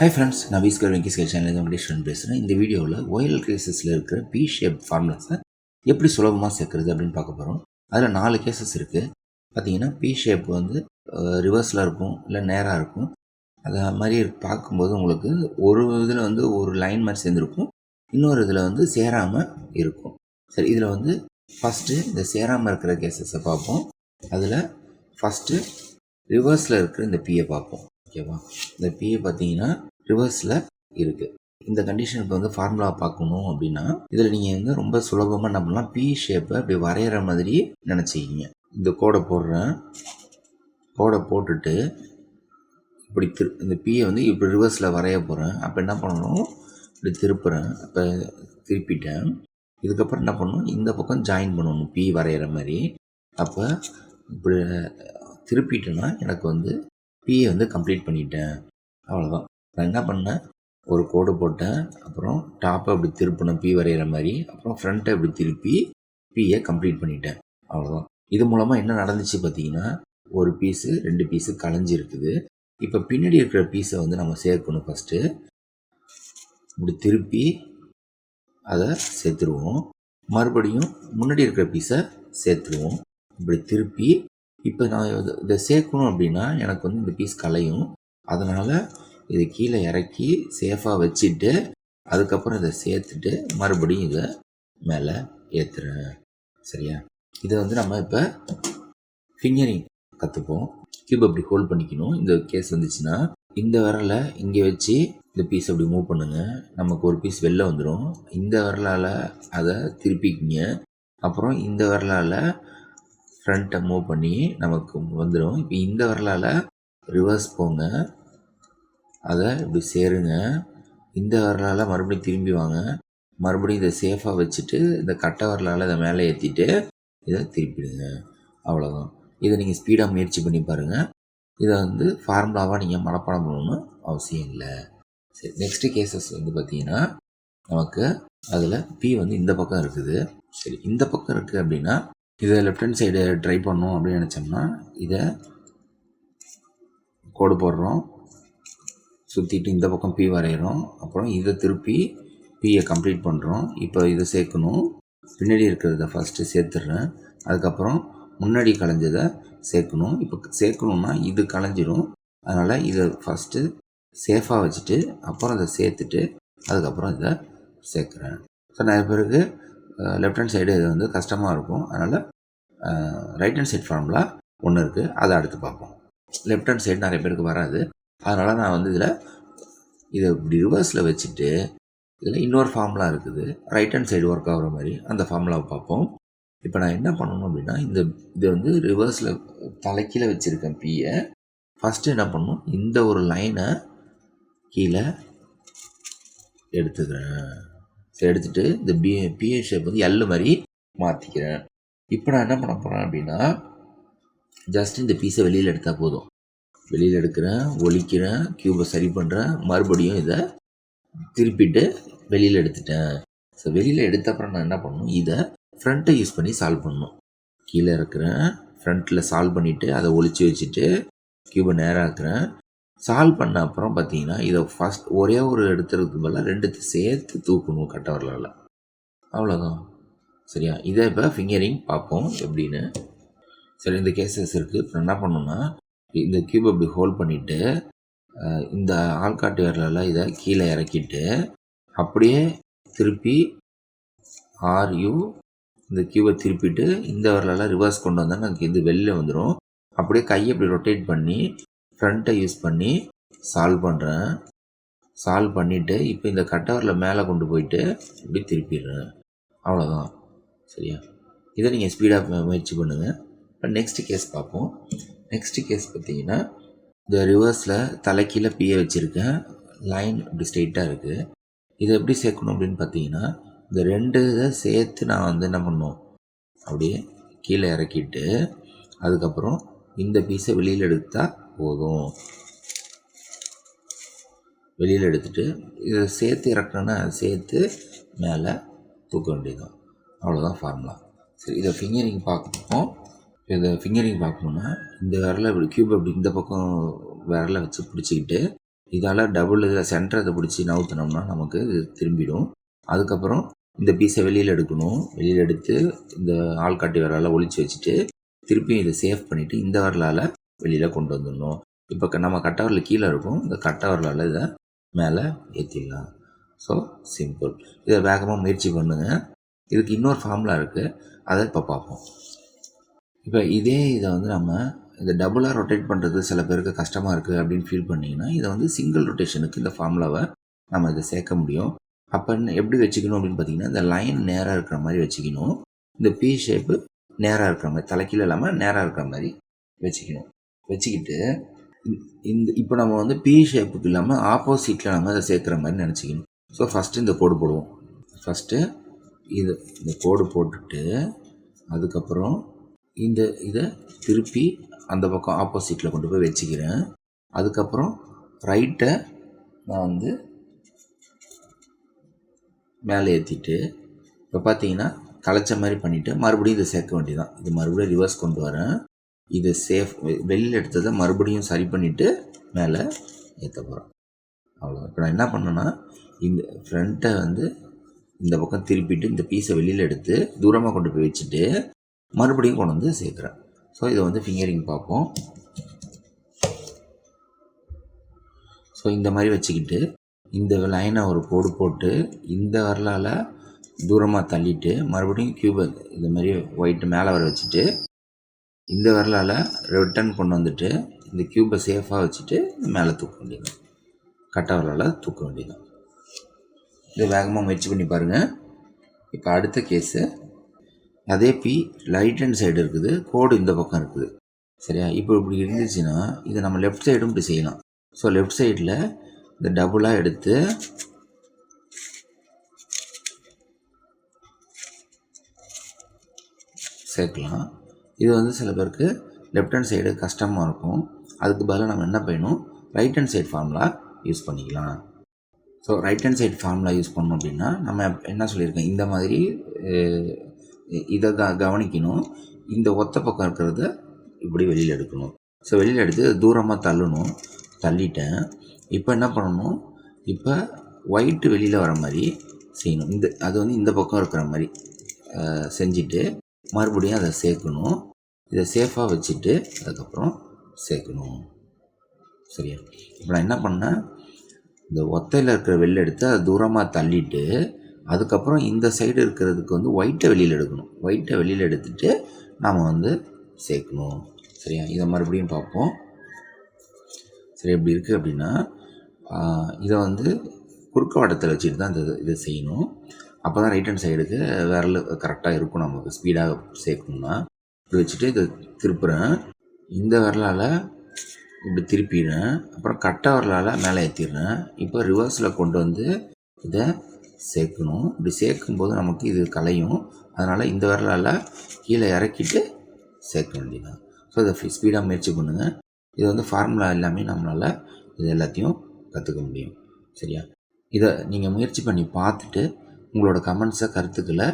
Hi friends நான் வீஸ்கர் வெங்கிஸ்கர் channel Venkateswaran பேசுகிறேன் இந்த வீடியோவில் ஒயல் கேசஸில் இருக்கிற பி ஷேப் ஃபார்முலாஸை எப்படி சுலபமாக சேர்க்குறது அப்படின்னு பார்க்க போகிறோம் அதில் நாலு கேசஸ் இருக்குது பார்த்தீங்கன்னா பி ஷேப் வந்து ரிவர்ஸில் இருக்கும் இல்லை நேராக இருக்கும். அது மாதிரி பார்க்கும்போது உங்களுக்கு ஒரு இதில் வந்து ஒரு லைன் மாதிரி சேர்ந்துருக்கும். இன்னொரு இதில் வந்து சேராமல் இருக்கும். சரி இதில் வந்து ஃபஸ்ட்டு இந்த சேராமல் இருக்கிற கேசஸை பார்ப்போம். அதில் ஃபஸ்ட்டு ரிவர்ஸில் இருக்கிற இந்த பியை பார்ப்போம். ஓகேவா இந்த பியை பார்த்தீங்கன்னா ரிவர்ஸில் இருக்குது இந்த கண்டிஷனுக்கு வந்து ஃபார்முலா பார்க்கணும் அப்படின்னா இதில் நீங்கள் வந்து ரொம்ப சுலபமாக என்ன பண்ணலாம் பி ஷேப்பை அப்படி வரைகிற மாதிரி நினச்சிக்கிங்க. இந்த கோடை போடுறேன். கோடை போட்டுட்டு இப்படி திரு இந்த பியை வந்து இப்படி ரிவர்ஸில் வரைய போகிறேன் அப்போ என்ன பண்ணணும்? இப்படி திருப்புறேன். அப்போ திருப்பிட்டேன். இதுக்கப்புறம் என்ன பண்ணணும்? இந்த பக்கம் ஜாயின் பண்ணணும் பி வரைகிற மாதிரி. அப்போ இப்படி திருப்பிட்டேன்னா எனக்கு வந்து பிஏ வந்து கம்ப்ளீட் பண்ணிட்டேன். அவ்வளோதான் நான் என்ன பண்ணேன்? ஒரு கோடு போட்டேன். அப்புறம் டாப்பை அப்படி திருப்பினேன் பி வரைகிற மாதிரி அப்புறம் ஃப்ரண்ட்டை இப்படி திருப்பி பீயை கம்ப்ளீட் பண்ணிட்டேன். அவ்வளோதான் இது மூலமாக என்ன நடந்துச்சு பார்த்தீங்கன்னா ஒரு பீஸு ரெண்டு பீஸு களைஞ்சிருக்குது இப்போ பின்னாடி இருக்கிற பீஸை வந்து நம்ம சேர்க்கணும் ஃபஸ்ட்டு இப்படி திருப்பி அதை சேர்த்துருவோம். மறுபடியும் முன்னாடி இருக்கிற பீஸை சேர்த்துருவோம். இப்படி திருப்பி இப்போ நான் இதை சேர்க்கணும் அப்படின்னா எனக்கு வந்து இந்த பீஸ் கலையும். அதனால் இதை கீழே இறக்கி சேஃபாக வச்சுட்டு அதுக்கப்புறம் இதை சேர்த்துட்டு மறுபடியும் இதை மேலே ஏற்றுறேன் சரியா? இதை வந்து நம்ம இப்போ ஃபிங்கரிங் கற்றுப்போம் கியூப் அப்படி ஹோல்ட் பண்ணிக்கணும். இந்த கேஸ் வந்துச்சுன்னா இந்த விரலை இங்கே வச்சு இந்த பீஸ் அப்படி மூவ் பண்ணுங்கள் நமக்கு ஒரு பீஸ் வெளில வந்துடும் இந்த விரலால் அதை திருப்பிக்கிங்க. அப்புறம் இந்த விரலால் ஃப்ரண்ட்டை மூவ் பண்ணி நமக்கு வந்துடும் இப்போ இந்த விரலால் ரிவர்ஸ் போங்க. அதை இப்படி சேருங்க. இந்த விரலால் மறுபடியும் திரும்பி வாங்க. மறுபடியும் இதை சேஃபாக வச்சுட்டு இந்த கட்டை வரலால் இதை மேலே ஏற்றிட்டு இதை திருப்பிடுங்க. அவ்வளோதான் இதை நீங்கள் ஸ்பீடாக முயற்சி பண்ணி பாருங்கள் இதை வந்து ஃபார்முலாவாக நீங்கள் மனப்பாடம் பண்ணணும்னு அவசியம் இல்லை. சரி நெக்ஸ்ட்டு கேசஸ் வந்து பார்த்தீங்கன்னா நமக்கு அதில் பி வந்து இந்த பக்கம் இருக்குது. சரி இந்த பக்கம் இருக்குது அப்படின்னா இதை லெஃப்ட் ஹேண்ட் சைடு ட்ரை பண்ணோம் அப்படின்னு நினச்சோம்னா இதை கோடு போடுறோம். சுற்றிட்டு இந்த பக்கம் பி வரைகிறோம் அப்புறம் இதை திருப்பி பியை கம்ப்ளீட் பண்ணுறோம் இப்போ இதை சேர்க்கணும். பின்னாடி இருக்கிறத ஃபஸ்ட்டு சேர்த்துட்றேன். அதுக்கப்புறம் முன்னாடி கலைஞ்சதை சேர்க்கணும். இப்போ சேர்க்கணுன்னா இது கலைஞ்சிரும். அதனால் இதை ஃபஸ்ட்டு சேஃபாக வச்சுட்டு அப்புறம் அதை சேர்த்துட்டு அதுக்கப்புறம் இதை சேர்க்குறேன். ஸோ நிறைய பேருக்கு லெஃப்ட் ஹேண்ட் சைடு இது வந்து கஷ்டமாக இருக்கும். அதனால் ரைட் ஹேண்ட் சைட் ஃபார்முலா ஒன்று இருக்குது அதை அடுத்து பார்ப்போம். லெஃப்ட் ஹேண்ட் சைடு நிறைய பேருக்கு வராது. அதனால் நான் வந்து இதில் இதை இப்படி ரிவர்ஸில் வச்சுட்டு இதில் இன்னொரு ஃபார்முலா இருக்குது. ரைட் ஹேண்ட் சைடு ஒர்க் ஆகிற மாதிரி அந்த ஃபார்முலாவை பார்ப்போம். இப்போ நான் என்ன பண்ணணும் அப்படின்னா இந்த இது வந்து ரிவர்ஸில் தலைக்கீழே வச்சுருக்கேன் பியை ஃபஸ்ட்டு என்ன பண்ணணும்? இந்த ஒரு லைனை கீழே எடுத்துக்கிறேன். சரி எடுத்துகிட்டு இந்த பி பிஏ ஷேப் வந்து எல்லு மாதிரி மாற்றிக்கிறேன் இப்போ நான் என்ன பண்ண போகிறேன் அப்படின்னா ஜஸ்ட் இந்த பீஸை வெளியில் எடுத்தால் போதும். வெளியில் எடுக்கிறேன் ஒழிக்கிறேன் க்யூபை சரி பண்ணுறேன் மறுபடியும் இதை திருப்பிட்டு வெளியில் எடுத்துட்டேன். ஸோ வெளியில் எடுத்த அப்புறம் நான் என்ன பண்ணணும்? இதை ஃப்ரண்ட்டை யூஸ் பண்ணி சால்வ் பண்ணணும். கீழே இருக்கிறேன் ஃப்ரண்ட்டில் சால்வ் பண்ணிவிட்டு அதை ஒழிச்சு வச்சுட்டு க்யூபை இருக்கிறேன் சால்வ் பண்ண அப்புறம் பார்த்தீங்கன்னா இதை ஃபஸ்ட் ஒரே ஒரு எடுத்துறதுக்கு பதிலாக ரெண்டுத்து சேர்த்து தூக்கணும் கட்டவரில் அவ்வளோதான் சரியா? இதை இப்போ ஃபிங்கரிங் பார்ப்போம் எப்படின்னு. சரி இந்த கேசஸ் இருக்குது இப்போ என்ன பண்ணணும்னா இந்த கியூப் அப்படி ஹோல்ட் பண்ணிவிட்டு இந்த ஆள்காட்டு விரலால் இதை கீழே இறக்கிட்டு அப்படியே திருப்பி ஆர்யூ இந்த கியூபை திருப்பிட்டு இந்த விரலால் ரிவர்ஸ் கொண்டு வந்தால் நமக்கு இது வெளில வந்துடும் அப்படியே கையை இப்படி ரொட்டேட் பண்ணி ஃப்ரண்ட்டை யூஸ் பண்ணி சால்வ் பண்ணுறேன் சால்வ் பண்ணிவிட்டு இப்போ இந்த கட்டவரில் மேலே கொண்டு போயிட்டு இப்படி திருப்பிடுறேன். அவ்வளோதான் சரியா? இதை நீங்கள் ஸ்பீடாக முயற்சி பண்ணுங்கள் இப்போ நெக்ஸ்ட் கேஸ் பார்ப்போம். நெக்ஸ்ட் கேஸ் பார்த்தீங்கன்னா இந்த ரிவர்ஸில் தலைக்கீழே பிய வச்சுருக்கேன் லைன் இப்படி ஸ்ட்ரெயிட்டாக இருக்குது இதை எப்படி சேர்க்கணும் அப்படின்னு பார்த்தீங்கன்னா இந்த ரெண்டு இதை சேர்த்து நான் வந்து என்ன பண்ணும்? அப்படியே கீழே இறக்கிட்டு அதுக்கப்புறம் இந்த பீஸை வெளியில் எடுத்தால் போதும். வெளியில் எடுத்துகிட்டு இதை சேர்த்து இறக்கணுன்னா சேர்த்து மேலே தூக்க வேண்டியதுதான். அவ்வளோதான் ஃபார்முலா சரி இதை ஃபிங்கரிங் பார்க்கணும். இதை ஃபிங்கரிங் பார்க்கணுன்னா இந்த விரலை இப்படி க்யூப் அப்படி இந்த பக்கம் விரலை வச்சு பிடிச்சிக்கிட்டு இதால் டபுள் இதில் சென்டரை பிடிச்சி நவுத்தினோம்னா நமக்கு இது திரும்பிடும். அதுக்கப்புறம் இந்த பீஸை வெளியில் எடுக்கணும். வெளியில் எடுத்து இந்த ஆள்காட்டி விரலால் ஒழிச்சு வச்சுட்டு திருப்பியும் இதை சேவ் பண்ணிவிட்டு இந்த வரலால் வெளியில் கொண்டு வந்துடணும். இப்போ க- நம்ம கட்டவரில் கீழே இருக்கும். இந்த கட்டவரலால் இதை மேலே ஏற்றிடலாம் ஸோ சிம்பிள் இதை வேகமாக முயற்சி பண்ணுங்கள் இதுக்கு இன்னொரு ஃபார்முலா இருக்குது அதை இப்போ பார்ப்போம். இப்போ இதே இதை வந்து நம்ம இந்த டபுளாக ரொட்டேட் பண்ணுறது சில பேருக்கு கஷ்டமாக இருக்குது அப்படின்னு ஃபீல் பண்ணிங்கன்னா இதை வந்து சிங்கிள் ரொட்டேஷனுக்கு இந்த ஃபார்முலாவை நம்ம இதை சேர்க்க முடியும். அப்போ என்ன- எப்படி வச்சுக்கணும் அப்படின்னு பார்த்தீங்கன்னா இந்த லைன் நேராக இருக்கிற மாதிரி வச்சுக்கணும். இந்த பி ஷேப்பு நேராக இருக்கிற மாதிரி தலைக்கீழ இல்லாமல் நேராக இருக்கிற மாதிரி வச்சுக்கணும். வச்சுக்கிட்டு இந்த- இந்த இப்போ நம்ம வந்து பி ஷேப்புக்கு இல்லாமல் ஆப்போசிட்டில் நம்ம அதை சேர்க்குற மாதிரி நினச்சிக்கணும். ஸோ ஃபஸ்ட்டு இந்த கோடு போடுவோம். ஃபஸ்ட்டு இது இந்த கோடு போட்டுட்டு அதுக்கப்புறம் இந்த இதை திருப்பி அந்த பக்கம் ஆப்போசிட்டில் கொண்டு போய் வச்சுக்கிறேன். அதுக்கப்புறம் ரைட்டை நான் வந்து மேலே ஏற்றிட்டு இப்போ பார்த்தீங்கன்னா கலைச்ச மாதிரி பண்ணிவிட்டு மறுபடியும் இதை சேர்க்க வேண்டியதான் இது மறுபடியும் ரிவர்ஸ் கொண்டு வரேன். இதை சேஃப் வெளியில் எடுத்ததை மறுபடியும் சரி பண்ணிவிட்டு மேலே ஏற்ற போகிறேன் அவ்வளோ இப்போ நான் என்ன பண்ணேன்னா இந்த ஃப்ரண்ட்டை வந்து இந்த பக்கம் திருப்பிட்டு இந்த பீஸை வெளியில் எடுத்து தூரமாக கொண்டு போய் வச்சுட்டு மறுபடியும் கொண்டு வந்து சேர்க்குறேன். ஸோ இதை வந்து ஃபிங்கரிங் பார்ப்போம். ஸோ இந்த மாதிரி வச்சுக்கிட்டு இந்த லைனை ஒரு கோடு போட்டு இந்த வரலால் தூரமாக தள்ளிட்டு மறுபடியும் கியூபை இந்த மாதிரி ஒயிட் மேலே வர வச்சுட்டு இந்த வரலால் ரிட்டர்ன் கொண்டு வந்துட்டு இந்த கியூபை சேஃபாக வச்சுட்டு மேலே தூக்க வேண்டியது கட்ட வரலால் தூக்க வேண்டியது இதை வேகமாக முயற்சி பண்ணி பாருங்கள் இப்போ அடுத்த கேஸு அதே பி ரைட் ஹேண்ட் சைடு இருக்குது கோடு இந்த பக்கம் இருக்குது. சரியா? இப்போ இப்படி இருந்துச்சுன்னா இதை நம்ம லெஃப்ட் சைடும் இப்படி செய்யலாம். ஸோ லெஃப்ட் சைடில் இந்த டபுளாக எடுத்து சேர்க்கலாம். இது வந்து சில பேருக்கு லெஃப்ட் ஹேண்ட் சைடு கஷ்டமாக இருக்கும். அதுக்கு பதிலாக நம்ம என்ன பண்ணணும்? Right hand side formula use பண்ணிக்கலாம். So right hand side formula use பண்ணோம் அப்படின்னா நம்ம என்ன சொல்லியிருக்கோம்? இந்த மாதிரி இதை தான் கவனிக்கணும். இந்த ஒத்த பக்கம் இருக்கிறத இப்படி வெளியில் எடுக்கணும். ஸோ வெளியில் எடுத்து தூரமாக தள்ளணும். தள்ளிட்டேன். இப்போ என்ன பண்ணணும்? இப்போ ஒயிட்டு வெளியில் வர மாதிரி செய்யணும். இந்த அது வந்து இந்த பக்கம் இருக்கிற மாதிரி செஞ்சுட்டு மறுபடியும் அதை சேர்க்கணும். இதை சேஃபாக வச்சுட்டு அதுக்கப்புறம் சேர்க்கணும். சரியா? இப்போ நான் என்ன பண்ணேன்? இந்த ஒத்தையில் இருக்கிற வெளில எடுத்து அதை தூரமாக தள்ளிட்டு அதுக்கப்புறம் இந்த சைடு இருக்கிறதுக்கு வந்து ஒயிட்டை வெளியில் எடுக்கணும். ஒயிட்டை வெளியில் எடுத்துட்டு நாம் வந்து சேர்க்கணும். சரியா? இதை மறுபடியும் பார்ப்போம். சரி எப்படி இருக்குது அப்படின்னா இதை வந்து குறுக்க வட்டத்தில் வச்சுட்டு தான் இந்த இதை செய்யணும். அப்போ தான் ரைட் ஹேண்ட் சைடுக்கு விரல் கரெக்டாக இருக்கும் நமக்கு. ஸ்பீடாக சேர்க்கணும்னா. இப்படி வச்சுட்டு இதை திருப்புறேன். இந்த விரலால் இப்படி திருப்பிடுறேன். அப்புறம் கட்டை விரலால் மேலே ஏற்றிடுறேன் இப்போ ரிவர்ஸில் கொண்டு வந்து இதை சேர்க்கணும். இப்படி சேர்க்கும்போது நமக்கு இது கலையும் அதனால் இந்த விரலால் கீழே இறக்கிட்டு சேர்க்க வேண்டியதான் ஸோ இதை ஸ்பீடாக முயற்சி பண்ணுங்கள் இது வந்து ஃபார்முலா எல்லாமே நம்மளால் இது எல்லாத்தையும் கற்றுக்க முடியும். சரியா? இதை நீங்கள் முயற்சி பண்ணி பார்த்துட்டு உங்களோட கமெண்ட்ஸை கருத்துக்களை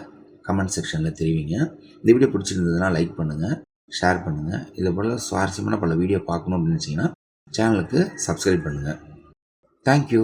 கமெண்ட் செக்ஷனில் தெரிவிங்க. இந்த வீடியோ பிடிச்சிருந்ததுன்னா லைக் பண்ணுங்கள் ஷேர் பண்ணுங்கள் இதை போல் சுவாரஸ்யமான பல வீடியோ பார்க்கணும் அப்படின்னு நினச்சிங்கன்னா சேனலுக்கு சப்ஸ்கிரைப் பண்ணுங்கள் தேங்க்யூ